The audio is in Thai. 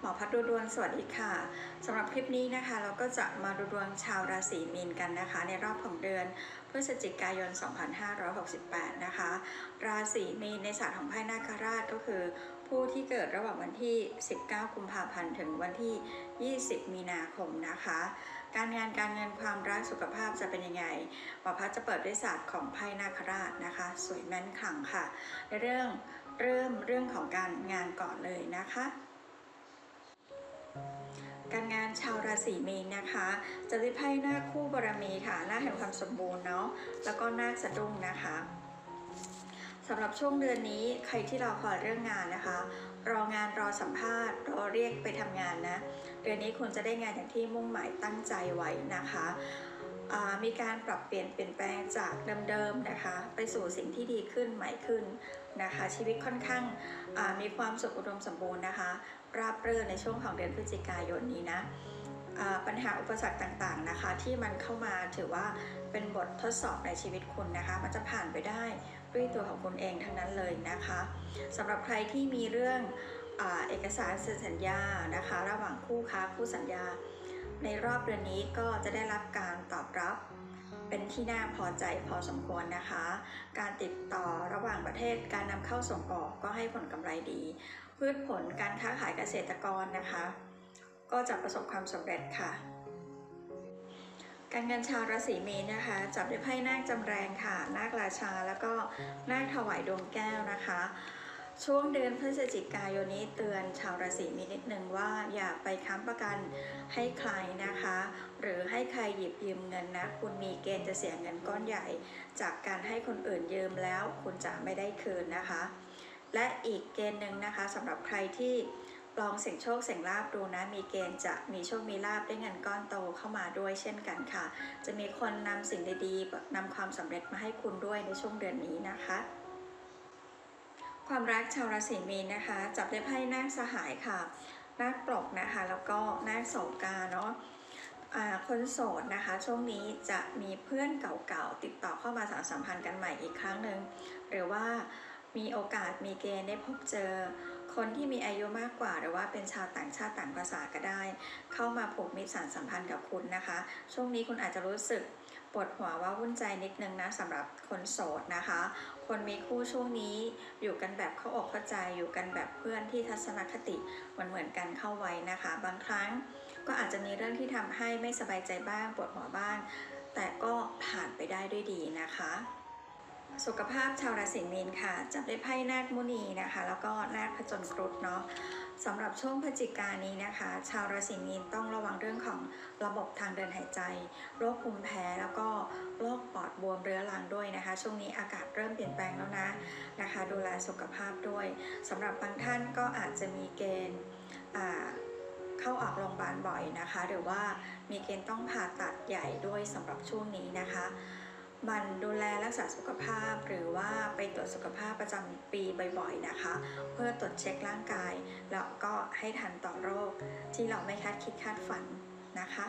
หมอพัดดูดวงสวัสดีค่ะสำหรับคลิปนี้นะคะ เราก็จะมาดูดวงชาวราศีมีนกันนะคะ ในรอบของเดือนพฤศจิกายน 2568 นะคะ ราศีมีนในศาสตร์ของไพ่นาคราชก็คือผู้ที่เกิดระหว่างวันที่ 19 กุมภาพันธ์ ถึงวันที่ 20 มีนาคมนะคะ การงานการเงินความรักสุขภาพจะเป็นยังไงหมอพัดจะเปิดด้วยศาสตร์ของไพ่นาคราชนะคะ สวยแม่นขังค่ะ ในเรื่องเริ่มเรื่องของการงานก่อนเลยนะคะ การงานชาวราศีมีนนะคะจะได้ไพ่หน้าคู่บารมีค่ะหน้าแห่งความสมบูรณ์เนาะแล้วก็หน้าสะดุ้งนะคะสำหรับช่วงเดือนนี้ใครที่รอคอยเรื่องงานนะคะ รองานรอสัมภาษณ์รอเรียกไปทำงานนะ เดือนนี้คุณจะได้งานอย่างที่มุ่งหมายตั้งใจไว้นะคะ มีการปรับเปลี่ยนเปลี่ยนแปลงจากเดิมๆนะคะ ไปสู่สิ่งที่ดีขึ้นใหม่ขึ้นนะคะ ชีวิตค่อนข้างมีความสุขอุดมสมบูรณ์นะคะ ราบรื่นในช่วงของเดือนพฤศจิกายนนี้นะปัญหาอุปสรรคต่างๆนะคะ ที่มันเข้ามาถือว่าเป็นบททดสอบในชีวิตคุณนะคะ มันจะผ่านไปได้ด้วยตัวของคุณเองทั้งนั้นเลยนะคะสำหรับใครที่มีเรื่องอเอกสารเซ็นสัญญานะคะ ระหว่างคู่ค้าคู่สัญญา ในรอบเดือนนี้ก็จะได้รับการตอบรับเป็นที่น่าพอใจพอสมควรนะคะ การติดต่อระหว่างประเทศการนำเข้าส่งออกก็ให้ผลกำไรดี พืชผลการค้าขายเกษตรกรนะคะ ก็จะประสบความสำเร็จค่ะ การเงินชาวราศีเมีนนะคะ จับด้วยไพ่นาคจำแรงค่ะ นาคราชาแล้วก็นาคถวายดวงแก้วนะคะ ช่วงเดือนพฤศจิกายนนี้เตือนชาวราศีมีนนิดหนึ่งว่าอย่าไปค้ำประกันให้ใครนะคะ หรือให้ใครหยิบยืมเงินนะ คุณมีเกณฑ์จะเสียเงินก้อนใหญ่ จากการให้คนอื่นยืมแล้ว คุณจะไม่ได้คืนนะคะ และอีกเกณฑ์หนึ่งนะคะสำหรับใครที่ลองเสี่ยงโชคเสี่ยงลาบดูนะ มีเกณฑ์จะมีโชคมีลาบได้เงินก้อนโตเข้ามาด้วยเช่นกันค่ะ จะมีคนนำสิ่งดีๆนำความสำเร็จมาให้คุณด้วยในช่วงเดือนนี้นะคะ ความรักชาวราศีมีนนะคะ จับได้ไพ่นาคสหายค่ะนาคปลกนะคะ แล้วก็นาคโศกาเนาะคนโสดนะคะ ช่วงนี้จะมีเพื่อนเก่าๆติดต่อเข้ามาสารสัมพันธ์กันใหม่อีกครั้งหนึ่งหรือว่า มีโอกาสมีเกณฑ์ได้พบเจอ คนที่มีอายุมากกว่าหรือว่าเป็นชาวต่างชาติต่างภาษาก็ได้ เข้ามาผูกมิตรสานสัมพันธ์กับคุณนะคะ ช่วงนี้คุณอาจจะรู้สึกปวดหัวว่าวุ่นใจนิดนึงนะสำหรับคนโสดนะคะ คนมีคู่ช่วงนี้อยู่กันแบบเข้าอกเข้าใจอยู่กันแบบเพื่อนที่ทัศนคติเหมือนเหมือนกันเข้าไว้นะคะ บางครั้งก็อาจจะมีเรื่องที่ทำให้ไม่สบายใจบ้างปวดหัวบ้าง แต่ก็ผ่านไปได้ด้วยดีนะคะ สุขภาพชาวราศีมีนค่ะ จับได้ไพ่นาคมุนีนะคะ แล้วก็นาคผจญครุฑเนาะสำหรับช่วงพฤศจิกานี้นะคะ ชาวราศีมีนต้องระวังเรื่องของระบบทางเดินหายใจ โรคภูมิแพ้แล้วก็โรคปอดบวมเรื้อรังด้วยนะคะ ช่วงนี้อากาศเริ่มเปลี่ยนแปลงแล้วนะนะคะ ดูแลสุขภาพด้วยสำหรับบางท่านก็อาจจะมีเกณฑ์อ่าเข้าออกโรงพยาบาลบ่อยนะคะ หรือว่ามีเกณฑ์ต้องผ่าตัดใหญ่ด้วยสำหรับช่วงนี้นะคะ มันดูแลรักษาสุขภาพ หรือว่าไปตรวจสุขภาพประจำปีบ่อยๆนะคะ เพื่อตรวจเช็คร่างกาย แล้วก็ให้ทันต่อโรคที่เราไม่คาดคิดคาดฝันนะคะ